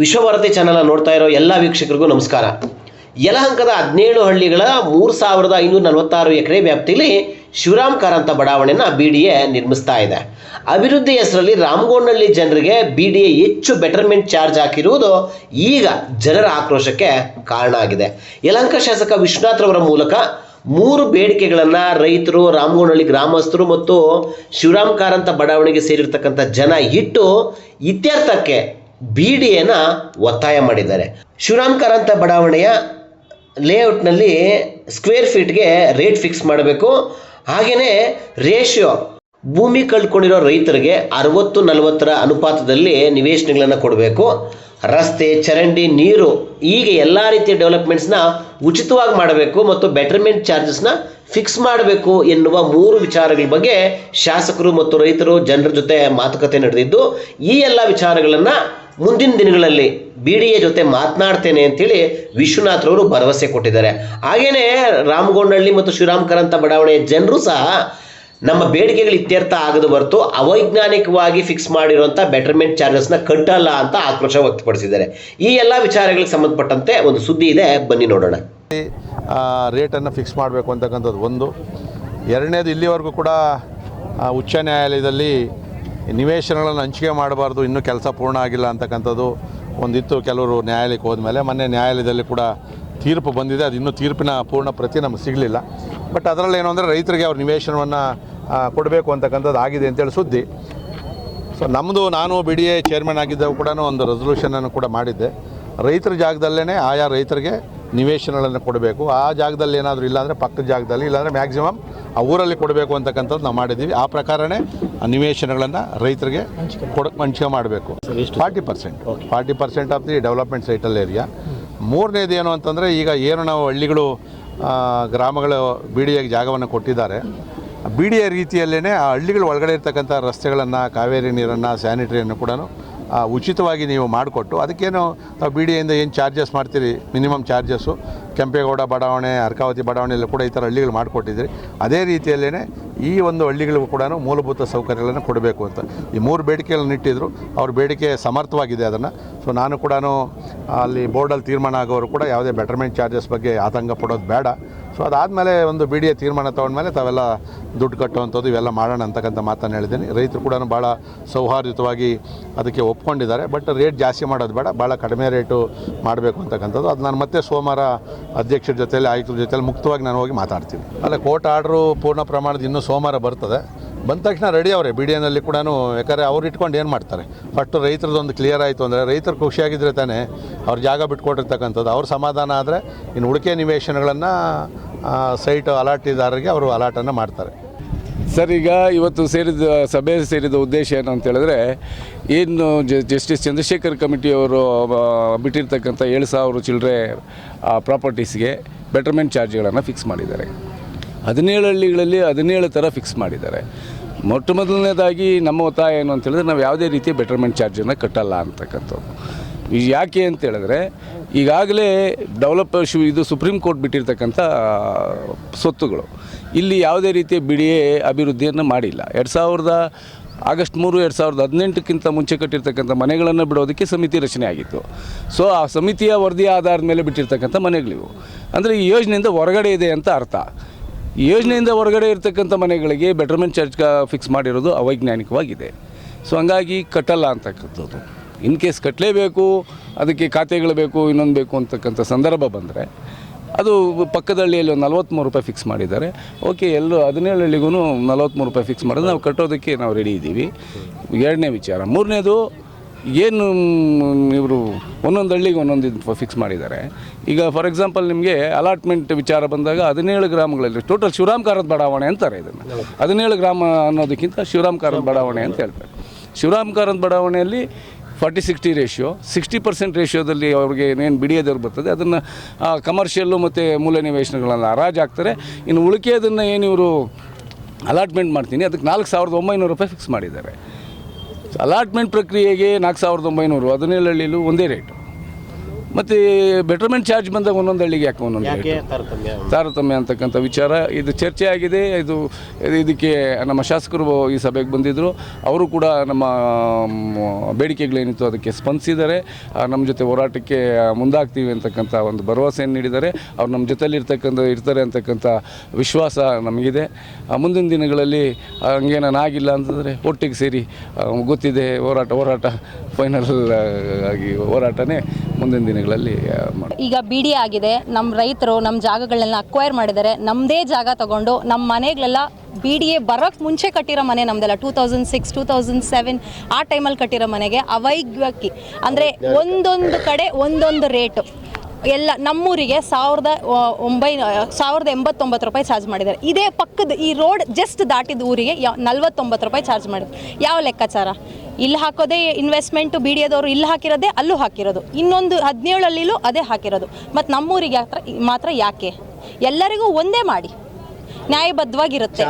Vishwabharati channel ನೋಡ್ತಾ ಇರೋ ಎಲ್ಲ ವೀಕ್ಷಕರಿಗೂ ನಮಸ್ಕಾರ. ಯಲಹಂಕದ ಹದಿನೇಳು ಹಳ್ಳಿಗಳ ಮೂರು ಸಾವಿರದ ಐನೂರ ನಲವತ್ತಾರು ಎಕರೆ ವ್ಯಾಪ್ತಿಯಲ್ಲಿ ಶಿವರಾಮ್ ಕಾರಂತ ಬಡಾವಣೆಯನ್ನು ಬಿ ಡಿ ಎ ನಿರ್ಮಿಸ್ತಾ ಇದೆ. ಅಭಿವೃದ್ಧಿ ಹೆಸರಲ್ಲಿ ರಾಮಗೋಡ್ನಹಳ್ಳಿ ಜನರಿಗೆ ಬಿ ಡಿ ಎ ಹೆಚ್ಚು ಬೆಟರ್ಮೆಂಟ್ ಚಾರ್ಜ್ ಹಾಕಿರುವುದು ಈಗ ಜನರ ಆಕ್ರೋಶಕ್ಕೆ ಕಾರಣ ಆಗಿದೆ. ಯಲಹಂಕ ಶಾಸಕ ವಿಶ್ವನಾಥ್ರವರ ಮೂಲಕ ಮೂರು ಬೇಡಿಕೆಗಳನ್ನು ರೈತರು ರಾಮಗೋನಹಳ್ಳಿ ಗ್ರಾಮಸ್ಥರು ಮತ್ತು ಶಿವರಾಮ್ ಕಾರಂತ ಬಡಾವಣೆಗೆ ಸೇರಿರ್ತಕ್ಕಂಥ ಜನ ಇಟ್ಟು ಇತ್ಯರ್ಥಕ್ಕೆ ಬಿ ಡಿ ಎನ ಒತ್ತಾಯ ಮಾಡಿದ್ದಾರೆ. ಶಿವರಾಮ್ ಕಾರಂತ ಬಡಾವಣೆಯ ಲೇಔಟ್ನಲ್ಲಿ ಸ್ಕ್ವೇರ್ ಫೀಟ್ಗೆ ರೇಟ್ ಫಿಕ್ಸ್ ಮಾಡಬೇಕು. ಹಾಗೆಯೇ ರೇಷಿಯೋ, ಭೂಮಿ ಕಳ್ಕೊಂಡಿರೋ ರೈತರಿಗೆ ಅರವತ್ತು ನಲವತ್ತರ ಅನುಪಾತದಲ್ಲಿ ನಿವೇಶನಗಳನ್ನು ಕೊಡಬೇಕು. ರಸ್ತೆ, ಚರಂಡಿ, ನೀರು ಹೀಗೆ ಎಲ್ಲ ರೀತಿಯ ಡೆವಲಪ್ಮೆಂಟ್ಸ್ನ ಉಚಿತವಾಗಿ ಮಾಡಬೇಕು ಮತ್ತು ಬೆಟರ್ಮೆಂಟ್ ಚಾರ್ಜಸ್ನ ಫಿಕ್ಸ್ ಮಾಡಬೇಕು ಎನ್ನುವ ಮೂರು ವಿಚಾರಗಳ ಬಗ್ಗೆ ಶಾಸಕರು ಮತ್ತು ರೈತರು ಜನರ ಜೊತೆ ಮಾತುಕತೆ ನಡೆದಿದ್ದು, ಈ ಎಲ್ಲ ವಿಚಾರಗಳನ್ನು ಮುಂದಿನ ದಿನಗಳಲ್ಲಿ ಬಿ ಡಿ ಎ ಜೊತೆ ಮಾತನಾಡ್ತೇನೆ ಅಂತೇಳಿ ವಿಶ್ವನಾಥ್ರವರು ಭರವಸೆ ಕೊಟ್ಟಿದ್ದಾರೆ. ಹಾಗೆಯೇ ರಾಮಗೊಂಡಹಳ್ಳಿ ಮತ್ತು ಶ್ರೀರಾಮ್ ಬಡಾವಣೆ ಬಡಾವಣೆಯ ಜನರು ಸಹ ನಮ್ಮ ಬೇಡಿಕೆಗಳು ಇತ್ಯರ್ಥ ಆಗದು ಹೊರತು ಅವೈಜ್ಞಾನಿಕವಾಗಿ ಫಿಕ್ಸ್ ಮಾಡಿರುವಂಥ ಬೆಟರ್ಮೆಂಟ್ ಚಾರ್ಜಸ್ನ ಕಟ್ಟಲ್ಲ ಅಂತ ಆಕ್ರೋಶ ವ್ಯಕ್ತಪಡಿಸಿದ್ದಾರೆ. ಈ ಎಲ್ಲ ವಿಚಾರಗಳಿಗೆ ಸಂಬಂಧಪಟ್ಟಂತೆ ಒಂದು ಸುದ್ದಿ ಇದೆ. ಬನ್ನಿ ನೋಡೋಣ. ರೇಟನ್ನು ಫಿಕ್ಸ್ ಮಾಡಬೇಕು ಅಂತಕ್ಕಂಥದ್ದು ಒಂದು. ಎರಡನೇದು ಇಲ್ಲಿವರೆಗೂ ಕೂಡ ಉಚ್ಚ ನ್ಯಾಯಾಲಯದಲ್ಲಿ ನಿವೇಶನಗಳನ್ನು ಹಂಚಿಕೆ ಮಾಡಬಾರ್ದು, ಇನ್ನೂ ಕೆಲಸ ಪೂರ್ಣ ಆಗಿಲ್ಲ ಅಂತಕ್ಕಂಥದ್ದು ಒಂದಿತ್ತು. ಕೆಲವರು ನ್ಯಾಯಾಲಯಕ್ಕೆ ಹೋದ್ಮೇಲೆ ಮೊನ್ನೆ ನ್ಯಾಯಾಲಯದಲ್ಲಿ ಕೂಡ ತೀರ್ಪು ಬಂದಿದೆ. ಅದು ಇನ್ನೂ ತೀರ್ಪಿನ ಪೂರ್ಣ ಪ್ರತಿ ನಮಗೆ ಸಿಗಲಿಲ್ಲ. ಬಟ್ ಅದರಲ್ಲಿ ಏನು ಅಂದರೆ ರೈತರಿಗೆ ಅವ್ರ ನಿವೇಶನವನ್ನು ಕೊಡಬೇಕು ಅಂತಕ್ಕಂಥದ್ದು ಆಗಿದೆ ಅಂತೇಳಿ ಸುದ್ದಿ. ಸೊ ನಮ್ಮದು ನಾನು ಬಿ ಡಿ ಎ ಚೇರ್ಮನ್ ಆಗಿದ್ದವು ಕೂಡ ಒಂದು ರೆಸೊಲ್ಯೂಷನನ್ನು ಕೂಡ ಮಾಡಿದ್ದೆ. ರೈತರ ಜಾಗದಲ್ಲೇ ಆಯಾ ರೈತರಿಗೆ ನಿವೇಶನಗಳನ್ನು ಕೊಡಬೇಕು. ಆ ಜಾಗದಲ್ಲಿ ಏನಾದರೂ ಇಲ್ಲಾಂದರೆ ಪಕ್ಕದ ಜಾಗದಲ್ಲಿ ಇಲ್ಲಾಂದರೆ ಮ್ಯಾಕ್ಸಿಮಮ್ ಆ ಊರಲ್ಲಿ ಕೊಡಬೇಕು ಅಂತಕ್ಕಂಥದ್ದು ನಾವು ಮಾಡಿದ್ದೀವಿ. ಆ ಪ್ರಕಾರನೇ ಆ ನಿವೇಶನಗಳನ್ನು ರೈತರಿಗೆ ಕೊಡ ಹಂಚಿಕೆ ಮಾಡಬೇಕು. Forty percent. Forty percent of the development ಸೈಟಲ್ area. ಮೂರನೇದು ಏನು ಅಂತಂದರೆ ಈಗ ಏನು ನಾವು ಹಳ್ಳಿಗಳು ಗ್ರಾಮಗಳು ಬಿ ಡಿ ಎಗೆ ಜಾಗವನ್ನು ಕೊಟ್ಟಿದ್ದಾರೆ. ಬಿ ಡಿ ಎ ರೀತಿಯಲ್ಲೇ ಆ ಹಳ್ಳಿಗಳ ಒಳಗಡೆ ಇರ್ತಕ್ಕಂಥ ರಸ್ತೆಗಳನ್ನು ಕಾವೇರಿ ನೀರನ್ನು ಸ್ಯಾನಿಟರಿಯನ್ನು ಕೂಡ ಉಚಿತವಾಗಿ ನೀವು ಮಾಡಿಕೊಟ್ಟು ಅದಕ್ಕೇನು ನಾವು ಬಿ ಡಿ ಎಯಿಂದ ಏನು ಚಾರ್ಜಸ್ ಮಾಡ್ತೀರಿ? Minimum charges. ಕೆಂಪೇಗೌಡ ಬಡಾವಣೆ, ಅರ್ಕಾವತಿ ಬಡಾವಣೆಯಲ್ಲೂ ಕೂಡ ಈ ಥರ ಹಳ್ಳಿಗಳು ಮಾಡಿಕೊಟ್ಟಿದ್ದೀರಿ ಅದೇ ರೀತಿಯಲ್ಲೇ ಈ ಒಂದು ಹಳ್ಳಿಗಳಿಗೂ ಕೂಡ ಮೂಲಭೂತ ಸೌಕರ್ಯಗಳನ್ನು ಕೊಡಬೇಕು ಅಂತ. ಈ ಮೂರು ಬೇಡಿಕೆಗಳನ್ನು ಇಟ್ಟಿದ್ರು. ಅವ್ರ ಬೇಡಿಕೆ ಸಮರ್ಥವಾಗಿದೆ ಅದನ್ನು. ಸೊ ನಾನು ಕೂಡ ಅಲ್ಲಿ ಬೋರ್ಡಲ್ಲಿ ತೀರ್ಮಾನ ಆಗೋರು ಕೂಡ ಯಾವುದೇ ಬೆಟರ್ಮೆಂಟ್ ಚಾರ್ಜಸ್ ಬಗ್ಗೆ ಆತಂಕ ಪಡೋದು ಬೇಡ. ಸೊ ಅದಾದಮೇಲೆ ಒಂದು ಬಿ ಡಿ ಎ ತೀರ್ಮಾನ ತೊಗೊಂಡ್ಮೇಲೆ ತಾವೆಲ್ಲ ದುಡ್ಡು ಕಟ್ಟುವಂಥದ್ದು ಇವೆಲ್ಲ ಮಾಡೋಣ ಅಂತಕ್ಕಂಥ ಮಾತನ್ನು ಹೇಳಿದ್ದೀನಿ. ರೈತರು ಕೂಡ ಭಾಳ ಸೌಹಾರ್ದಯುತವಾಗಿ ಅದಕ್ಕೆ ಒಪ್ಕೊಂಡಿದ್ದಾರೆ. ಬಟ್ ರೇಟ್ ಜಾಸ್ತಿ ಮಾಡೋದು ಬೇಡ. ಭಾಳ ಕಡಿಮೆ ರೇಟು ಮಾಡಬೇಕು ಅಂತಕ್ಕಂಥದ್ದು. ಅದು ನಾನು ಮತ್ತೆ ಸೋಮವಾರ ಅಧ್ಯಕ್ಷರ ಜೊತೆಯಲ್ಲಿ, ಆಯುಕ್ತರ ಜೊತೆಲಿ ಮುಕ್ತವಾಗಿ ನಾನು ಹೋಗಿ ಮಾತಾಡ್ತೀನಿ. ಅಲ್ಲ, ಕೋರ್ಟ್ ಆರ್ಡ್ರು ಪೂರ್ಣ ಪ್ರಮಾಣದ ಇನ್ನೂ ಸೋಮವಾರ ಬರ್ತದೆ. ಬಂದ ತಕ್ಷಣ ರೆಡಿ ಅವರೇ. ಬಿ ಡಿ ಎನಲ್ಲಿ ಕೂಡ ಯಾಕಂದರೆ ಅವ್ರು ಇಟ್ಕೊಂಡು ಏನು ಮಾಡ್ತಾರೆ? ಫಸ್ಟು ರೈತರದೊಂದು ಕ್ಲಿಯರ್ ಆಯಿತು ಅಂದರೆ ರೈತರು ಖುಷಿಯಾಗಿದ್ದರೆ ತಾನೇ ಅವ್ರ ಜಾಗ ಬಿಟ್ಕೊಟ್ಟಿರ್ತಕ್ಕಂಥದ್ದು. ಅವ್ರ ಸಮಾಧಾನ ಆದರೆ ಇನ್ನು ಉಳಿಕೆ ನಿವೇಶನಗಳನ್ನು ಸೈಟ್ ಅಲಾಟಿದಾರರಿಗೆ ಅವರು ಅಲಾಟನ್ನು ಮಾಡ್ತಾರೆ. ಸರ್, ಈಗ ಇವತ್ತು ಸೇರಿದ, ಸಭೆ ಸೇರಿದ ಉದ್ದೇಶ ಏನು ಅಂತ ಹೇಳಿದ್ರೆ ಏನು ಜಸ್ಟಿಸ್ ಚಂದ್ರಶೇಖರ್ ಕಮಿಟಿಯವರು ಬಿಟ್ಟಿರ್ತಕ್ಕಂಥ ಏಳು ಸಾವಿರ ಚಿಲ್ಲರೆ ಪ್ರಾಪರ್ಟೀಸ್ಗೆ ಬೆಟರ್ಮೆಂಟ್ ಚಾರ್ಜ್ಗಳನ್ನು ಫಿಕ್ಸ್ ಮಾಡಿದ್ದಾರೆ. ಹದಿನೇಳು ಹಳ್ಳಿಗಳಲ್ಲಿ ಹದಿನೇಳು ಥರ ಫಿಕ್ಸ್ ಮಾಡಿದ್ದಾರೆ. ಮೊಟ್ಟ ಮೊದಲನೇದಾಗಿ ನಮ್ಮ ಒತ್ತಾಯ ಏನು ಅಂತ ಹೇಳಿದ್ರೆ, ನಾವು ಯಾವುದೇ ರೀತಿಯ ಬೆಟರ್ಮೆಂಟ್ ಚಾರ್ಜನ್ನು ಕಟ್ಟಲ್ಲ ಅಂತಕ್ಕಂಥದ್ದು. ಯಾಕೆ ಅಂತ ಹೇಳಿದ್ರೆ, ಈಗಾಗಲೇ ಡೆವಲಪ್ ಇದು ಸುಪ್ರೀಂ ಕೋರ್ಟ್ ಬಿಟ್ಟಿರ್ತಕ್ಕಂಥ ಸ್ವತ್ತುಗಳು. ಇಲ್ಲಿ ಯಾವುದೇ ರೀತಿಯ ಬಿಡಿ ಎ ಅಭಿವೃದ್ಧಿಯನ್ನು ಮಾಡಿಲ್ಲ. ಎರಡು ಸಾವಿರದ ಆಗಸ್ಟ್ ಮೂರು, ಎರಡು ಸಾವಿರದ ಹದಿನೆಂಟಕ್ಕಿಂತ ಮುಂಚೆ ಕಟ್ಟಿರ್ತಕ್ಕಂಥ ಮನೆಗಳನ್ನು ಬಿಡೋದಕ್ಕೆ ಸಮಿತಿ ರಚನೆ ಆಗಿತ್ತು. ಸೊ ಆ ಸಮಿತಿಯ ವರದಿ ಆಧಾರದ ಮೇಲೆ ಬಿಟ್ಟಿರ್ತಕ್ಕಂಥ ಮನೆಗಳಿವು. ಅಂದರೆ ಈ ಯೋಜನೆಯಿಂದ ಹೊರಗಡೆ ಇದೆ ಅಂತ ಅರ್ಥ. ಯೋಜನೆಯಿಂದ ಹೊರಗಡೆ ಇರತಕ್ಕಂಥ ಮನೆಗಳಿಗೆ ಬೆಟರ್ಮೆಂಟ್ ಚಾರ್ಜ್ ಫಿಕ್ಸ್ ಮಾಡಿರೋದು ಅವೈಜ್ಞಾನಿಕವಾಗಿದೆ. ಸೊ ಹಂಗಾಗಿ ಕಟ್ಟಲ್ಲ ಅಂತಕ್ಕಂಥದ್ದು. ಇನ್ ಕೇಸ್ ಕಟ್ಟಲೇಬೇಕು ಅದಕ್ಕೆ ಖಾತೆಗಳು ಬೇಕು, ಇನ್ನೊಂದು ಬೇಕು ಅಂತಕ್ಕಂಥ ಸಂದರ್ಭ ಬಂದರೆ ಅದು ಪಕ್ಕದ ಹಳ್ಳಿಯಲ್ಲಿ ಒಂದು ನಲ್ವತ್ತ್ಮೂರು ರೂಪಾಯಿ ಫಿಕ್ಸ್ ಮಾಡಿದ್ದಾರೆ. ಓಕೆ ಎಲ್ಲರೂ ಹದಿನೇಳು ಹಳ್ಳಿಗೂ ನಲ್ವತ್ತ್ಮೂರು ರೂಪಾಯಿ ಫಿಕ್ಸ್ ಮಾಡೋದು ನಾವು ಕಟ್ಟೋದಕ್ಕೆ ನಾವು ರೆಡಿ ಇದ್ದೀವಿ. ಎರಡನೇ ವಿಚಾರ. ಮೂರನೇದು, ಏನು ಇವರು ಒಂದೊಂದು ಹಳ್ಳಿಗೆ ಒಂದೊಂದು ಫಿಕ್ಸ್ ಮಾಡಿದ್ದಾರೆ. ಈಗ ಫಾರ್ ಎಕ್ಸಾಂಪಲ್ ನಿಮಗೆ ಅಲಾಟ್ಮೆಂಟ್ ವಿಚಾರ ಬಂದಾಗ ಹದಿನೇಳು ಗ್ರಾಮಗಳಲ್ಲಿ ಟೋಟಲ್ ಶಿವರಾಮ್ ಕಾರದ ಬಡಾವಣೆ ಅಂತಾರೆ ಇದನ್ನು. ಹದಿನೇಳು ಗ್ರಾಮ ಅನ್ನೋದಕ್ಕಿಂತ ಶಿವರಾಮ್ ಕಾರದ ಬಡಾವಣೆ ಅಂತ ಹೇಳ್ತಾರೆ. ಶಿವರಾಮ್ ಕಾರಂತ ಬಡಾವಣೆಯಲ್ಲಿ forty sixty ratio. Sixty percent ರೇಷಿಯೋದಲ್ಲಿ ಅವ್ರಿಗೆ ಏನೇನು ಬಿಡಿಯೋದವ್ರು ಬರ್ತದೆ, ಅದನ್ನು ಕಮರ್ಷಿಯಲ್ಲು ಮತ್ತು ಮೂಲ ನಿವೇಶನಗಳನ್ನು ಹರಾಜು ಹಾಕ್ತಾರೆ ಇನ್ನು ಉಳಿಕೆಯದನ್ನು ಏನು ಇವರು ಅಲಾಟ್ಮೆಂಟ್ ಮಾಡ್ತೀನಿ, ಅದಕ್ಕೆ ನಾಲ್ಕು ಸಾವಿರದ ಒಂಬೈನೂರು ರೂಪಾಯಿ ಫಿಕ್ಸ್ ಮಾಡಿದ್ದಾರೆ. ಅಲಾಟ್ಮೆಂಟ್ ಪ್ರಕ್ರಿಯೆಗೆ ನಾಲ್ಕು ಸಾವಿರದ ಒಂಬೈನೂರು ಹದಿನೇಳು ಹಳ್ಳಿಲೂ ಒಂದೇ ರೇಟು ಮತ್ತು ಬೆಟರ್ಮೆಂಟ್ ಚಾರ್ಜ್ ಬಂದಾಗ ಒಂದೊಂದು ಹಳ್ಳಿಗೆ ಯಾಕೆ ಒಂದೊಂದು ಯಾಕೆ? ತಾರತಮ್ಯ? ತಾರತಮ್ಯ ಅಂತಕ್ಕಂಥ ವಿಚಾರ. ಇದು ಚರ್ಚೆ ಆಗಿದೆ. ಇದು ಇದು- ಇದಕ್ಕೆ ನಮ್ಮ ಶಾಸಕರು ಈ ಸಭೆಗೆ ಬಂದಿದ್ದರು ಅವರು ಕೂಡ ನಮ್ಮ ಬೇಡಿಕೆಗಳೇನಿತ್ತು ಅದಕ್ಕೆ ಸ್ಪಂದಿಸಿದ್ದಾರೆ. ನಮ್ಮ ಜೊತೆ ಹೋರಾಟಕ್ಕೆ ಮುಂದಾಗ್ತೀವಿ ಅಂತಕ್ಕಂಥ ಒಂದು ಭರವಸೆಯನ್ನು ನೀಡಿದ್ದಾರೆ. ಅವ್ರು ನಮ್ಮ ಜೊತೆಲಿ ಇರ್ತಕ್ಕಂಥ ಇರ್ತಾರೆ ಅಂತಕ್ಕಂಥ ವಿಶ್ವಾಸ ನಮಗಿದೆ. ಮುಂದಿನ ದಿನಗಳಲ್ಲಿ ಹಂಗೇನಾಗಿಲ್ಲ ಅಂತಂದರೆ ಒಟ್ಟಿಗೆ ಸೇರಿ ಗೊತ್ತಿದೆ ಹೋರಾಟ ಹೋರಾಟ ಫೈನಲ್ ಆಗಿ ಹೋರಾಟನೇ ಮುಂದಿನ ದಿನಗಳಲ್ಲಿ ಈಗ ಬಿ ಡಿ ಆಗಿದೆ. ನಮ್ಮ ರೈತರು ನಮ್ಮ ಜಾಗಗಳನ್ನೆಲ್ಲ ಅಕ್ವೈರ್ ಮಾಡಿದ್ದಾರೆ. ನಮ್ಮದೇ ಜಾಗ ತಗೊಂಡು ನಮ್ಮ ಮನೆಗಳೆಲ್ಲ ಬಿ ಡಿ ಎ ಬರೋಕ್ಕೆ ಮುಂಚೆ ಕಟ್ಟಿರೋ ಮನೆ ನಮ್ದೆಲ್ಲ two thousand six two thousand seven ಆ ಟೈಮಲ್ಲಿ ಕಟ್ಟಿರೋ ಮನೆಗೆ ಅವೈಜ್ಞಕ್ಕೆ ಅಂದರೆ ಒಂದೊಂದು ಕಡೆ ಒಂದೊಂದು ರೇಟು. ಎಲ್ಲ ನಮ್ಮೂರಿಗೆ ಸಾವಿರದ ಒಂಬೈನ ಸಾವಿರದ ಎಂಬತ್ತೊಂಬತ್ತು ರೂಪಾಯಿ ಚಾರ್ಜ್ ಮಾಡಿದ್ದಾರೆ. ಇದೇ ಪಕ್ಕದ ಈ ರೋಡ್ ಜಸ್ಟ್ ದಾಟಿದ ಊರಿಗೆ ಯಾ ನಲ್ವತ್ತೊಂಬತ್ತು ರೂಪಾಯಿ ಚಾರ್ಜ್ ಮಾಡಿದ್ರು. ಯಾವ ಲೆಕ್ಕಾಚಾರ? ಇಲ್ಲಿ ಹಾಕೋದೇ ಇನ್ವೆಸ್ಟ್ಮೆಂಟು ಬಿ ಡಿ ಎದವರು ಇಲ್ಲಿ ಹಾಕಿರೋದೇ ಅಲ್ಲೂ ಹಾಕಿರೋದು. ಇನ್ನೊಂದು ಹದಿನೇಳಲ್ಲಿಲೂ ಅದೇ ಹಾಕಿರೋದು. ಮತ್ತು ನಮ್ಮೂರಿಗೆ ಮಾತ್ರ ಮಾತ್ರ ಯಾಕೆ? ಎಲ್ಲರಿಗೂ ಒಂದೇ ಮಾಡಿ. ನ್ಯಾಯಬದ್ಧವಾಗಿರುತ್ತೆ.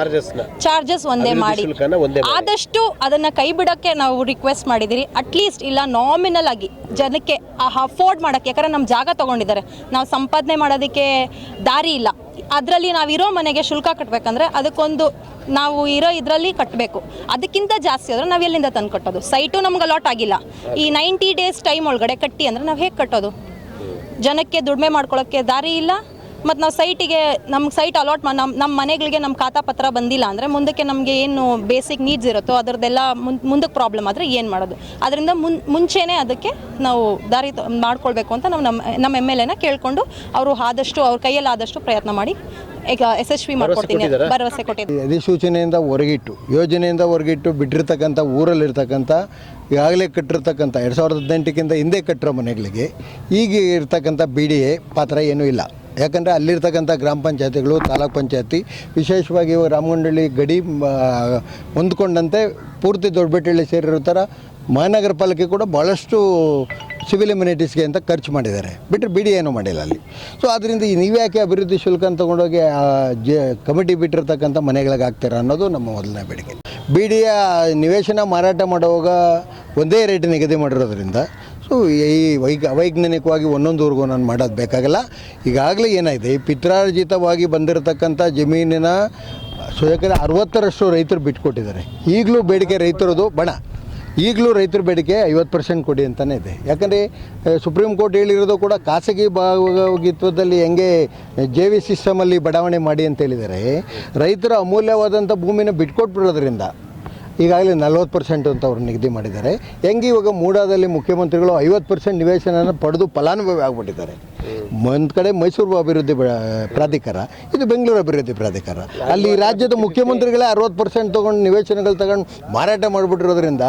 ಚಾರ್ಜಸ್ ಒಂದೇ ಮಾಡಿ. ಒಂದೇ ಮಾಡಿ. ಆದಷ್ಟು ಅದನ್ನ ಕೈ ಬಿಡಕ್ಕೆ ನಾವು ರಿಕ್ವೆಸ್ಟ್ ಮಾಡಿದಿರಿ. ಅಟ್ಲೀಸ್ಟ್ ಇಲ್ಲ ನಾಮಿನಲ್ ಆಗಿ ಜನಕ್ಕೆ ಅಫೋರ್ಡ್ ಮಾಡಕ್ಕೆ. ಯಾಕಂದ್ರೆ ನಮ್ಮ ಜಾಗ ತಗೊಂಡಿದ್ದಾರೆ. ನಾವು ಸಂಪಾದನೆ ಮಾಡೋದಕ್ಕೆ ದಾರಿ ಇಲ್ಲ. ಅದರಲ್ಲಿ ಇರೋ ಮನೆಗೆ ಶುಲ್ಕ ಕಟ್ಟಬೇಕಂದ್ರೆ ಅದಕ್ಕೊಂದು ನಾವು ಇರೋ ಇದರಲ್ಲಿ ಕಟ್ಟಬೇಕು ಅದಕ್ಕಿಂತ ಜಾಸ್ತಿ ಆದರೆ ನಾವು ಎಲ್ಲಿಂದ ತಂದು ಕಟ್ಟೋದು? ಸೈಟು ನಮ್ಗೆ ಅಲಾಟ್ ಆಗಿಲ್ಲ. ಈ ನೈಂಟಿ ಡೇಸ್ ಟೈಮ್ ಒಳಗಡೆ ಕಟ್ಟಿ ಅಂದ್ರೆ ನಾವು ಹೇಗೆ ಕಟ್ಟೋದು? ಜನಕ್ಕೆ ದುಡಿಮೆ ಮಾಡ್ಕೊಳ್ಳೋಕ್ಕೆ ದಾರಿ ಇಲ್ಲ. ಮತ್ತು ನಾವು ಸೈಟಿಗೆ ನಮ್ಮ ಸೈಟ್ ಅಲಾಟ್ ನಮ್ಮ ನಮ್ಮ ಮನೆಗಳಿಗೆ ನಮ್ಮ ಖಾತಾ ಪತ್ರ ಬಂದಿಲ್ಲ ಅಂದರೆ ಮುಂದಕ್ಕೆ ನಮಗೆ ಏನು ಬೇಸಿಕ್ ನೀಡ್ಸ್ ಇರುತ್ತೋ ಅದರದ್ದೆಲ್ಲ ಮುನ್ ಮುಂದಕ್ಕೆ ಪ್ರಾಬ್ಲಮ್ ಆದರೆ ಏನು ಮಾಡೋದು? ಅದರಿಂದ ಮುನ್ ಮುಂಚೆನೇ ಅದಕ್ಕೆ ನಾವು ದಾರಿ ತ- ಮಾಡ್ಕೊಳ್ಬೇಕು ಅಂತ ನಾವು ನಮ್ಮ ನಮ್ಮ ಎಂ ಎಲ್ ಎನ ಕೇಳಿಕೊಂಡು ಅವರು ಆದಷ್ಟು ಅವ್ರ ಕೈಯಲ್ಲಿ ಆದಷ್ಟು ಪ್ರಯತ್ನ ಮಾಡಿ ಈಗ ಯಶಸ್ವಿ ಮಾಡ್ಕೊಡ್ತೀನಿ ಭರವಸೆ ಕೊಟ್ಟಿದ್ದೀನಿ ಅಧಿಸೂಚನೆಯಿಂದ ಹೊರಗಿಟ್ಟು ಯೋಜನೆಯಿಂದ ಹೊರಗಿಟ್ಟು ಬಿಟ್ಟಿರ್ತಕ್ಕಂಥ ಊರಲ್ಲಿರ್ತಕ್ಕಂಥ ಈಗಾಗಲೇ ಕಟ್ಟಿರ್ತಕ್ಕಂಥ ಎರಡು ಸಾವಿರದ ಹದಿನೆಂಟಕ್ಕಿಂತ ಹಿಂದೆ ಕಟ್ಟಿರೋ ಮನೆಗಳಿಗೆ ಈಗ ಇರ್ತಕ್ಕಂಥ ಬಿ ಡಿ ಎ ಪಾತ್ರ ಏನೂ ಇಲ್ಲ. ಯಾಕಂದರೆ ಅಲ್ಲಿರ್ತಕ್ಕಂಥ ಗ್ರಾಮ ಪಂಚಾಯತಿಗಳು, ತಾಲೂಕ್ ಪಂಚಾಯತಿ, ವಿಶೇಷವಾಗಿ ಇವಾಗ ರಾಮಗುಂಡಳ್ಳಿ ಗಡಿ ಹೊಂದ್ಕೊಂಡಂತೆ ಪೂರ್ತಿ ದೊಡ್ಡಬೆಟ್ಟಳ್ಳಿ ಸೇರಿರೋ ಥರ ಮಹಾನಗರ ಪಾಲಿಕೆ ಕೂಡ ಭಾಳಷ್ಟು ಸಿವಿಲ್ ಇಮ್ಯುನಿಟೀಸ್ಗೆ ಅಂತ ಖರ್ಚು ಮಾಡಿದ್ದಾರೆ. ಬಿಟ್ಟರೆ ಬಿಡಿ ಏನೂ ಮಾಡಿಲ್ಲ ಅಲ್ಲಿ. ಸೊ ಅದರಿಂದ ಈ ನೀವ್ಯಾಕೆ ಅಭಿವೃದ್ಧಿ ಶುಲ್ಕ ಅಂತ ತಗೊಂಡೋಗಿ ಜೆ, ಕಮಿಟಿ ಬಿಟ್ಟಿರ್ತಕ್ಕಂಥ ಮನೆಗಳಿಗೆ ಹಾಕ್ತೀರಾ ಅನ್ನೋದು ನಮ್ಮ ಮೊದಲನೇ ಬೇಡಿಕೆ. ಬಿಡಿಯ ನಿವೇಶನ ಮಾರಾಟ ಮಾಡುವಾಗ ಒಂದೇ ರೇಟ್ ನಿಗದಿ ಮಾಡಿರೋದ್ರಿಂದ ಸೊ, ಈ ವೈಗ್, ಅವೈಜ್ಞಾನಿಕವಾಗಿ ಒಂದೊಂದು ಊರಿಗೂ ನಾನು ಮಾಡೋದು ಬೇಕಾಗಿಲ್ಲ. ಈಗಾಗಲೇ ಏನಾಗಿದೆ ಈ ಪಿತ್ರಾರ್ಜಿತವಾಗಿ ಬಂದಿರತಕ್ಕಂಥ ಜಮೀನಿನ ಯಾಕಂದರೆ ಅರವತ್ತರಷ್ಟು ರೈತರು ಬಿಟ್ಕೊಟ್ಟಿದ್ದಾರೆ. ಈಗಲೂ ಬೇಡಿಕೆ ರೈತರದು ಬಣ. ಈಗಲೂ ರೈತರ ಬೇಡಿಕೆ ಐವತ್ತು ಪರ್ಸೆಂಟ್ ಕೊಡಿ ಅಂತಲೇ ಇದೆ. ಯಾಕಂದರೆ ಸುಪ್ರೀಂ ಕೋರ್ಟ್ ಹೇಳಿರೋದು ಕೂಡ ಖಾಸಗಿ ಭಾಗವಹಿತ್ವದಲ್ಲಿ ಹೆಂಗೆ ಜೆ ವಿ ಸಿಸ್ಟಮಲ್ಲಿ ಬಡಾವಣೆ ಮಾಡಿ ಅಂತ ಹೇಳಿದರೆ ರೈತರ ಅಮೂಲ್ಯವಾದಂಥ ಭೂಮಿನ ಬಿಟ್ಕೊಟ್ಬಿಡೋದ್ರಿಂದ ಈಗಾಗಲೇ ನಲ್ವತ್ತು ಪರ್ಸೆಂಟ್ ಅಂತ ಅವರು ನಿಗದಿ ಮಾಡಿದ್ದಾರೆ. ಹೆಂಗೆ ಇವಾಗ ಮೂಡಾದಲ್ಲಿ ಮುಖ್ಯಮಂತ್ರಿಗಳು ಐವತ್ತು ಪರ್ಸೆಂಟ್ ನಿವೇಶನ ಪಡೆದು ಫಲಾನುಭವಿ ಆಗಿಬಿಟ್ಟಿದ್ದಾರೆ. ಒಂದು ಕಡೆ ಮೈಸೂರು ಅಭಿವೃದ್ಧಿ ಪ್ರಾಧಿಕಾರ, ಇದು ಬೆಂಗಳೂರು ಅಭಿವೃದ್ಧಿ ಪ್ರಾಧಿಕಾರ. ಅಲ್ಲಿ ರಾಜ್ಯದ ಮುಖ್ಯಮಂತ್ರಿಗಳೇ ಅರವತ್ತು ಪರ್ಸೆಂಟ್ ತೊಗೊಂಡು ನಿವೇಶನಗಳು ತಗೊಂಡು ಮಾರಾಟ ಮಾಡಿಬಿಟ್ಟಿರೋದ್ರಿಂದ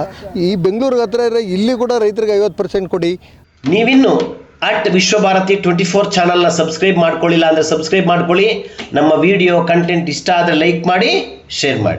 ಈ ಬೆಂಗಳೂರಿಗೆ ಹತ್ರ ಇರೋ ಇಲ್ಲಿ ಕೂಡ ರೈತರಿಗೆ ಐವತ್ತು ಪರ್ಸೆಂಟ್ ಕೊಡಿ. ನೀವಿನ್ನು ಅಟ್ ವಿಶ್ವಭಾರತಿ ಟ್ವೆಂಟಿ ಫೋರ್ ಚಾನಲ್ನ ಸಬ್ಸ್ಕ್ರೈಬ್ ಮಾಡ್ಕೊಳ್ಳಿಲ್ಲ ಅಂದರೆ ಸಬ್ಸ್ಕ್ರೈಬ್ ಮಾಡ್ಕೊಳ್ಳಿ. ನಮ್ಮ ವಿಡಿಯೋ ಕಂಟೆಂಟ್ ಇಷ್ಟ ಆದರೆ ಲೈಕ್ ಮಾಡಿ ಶೇರ್ ಮಾಡಿ.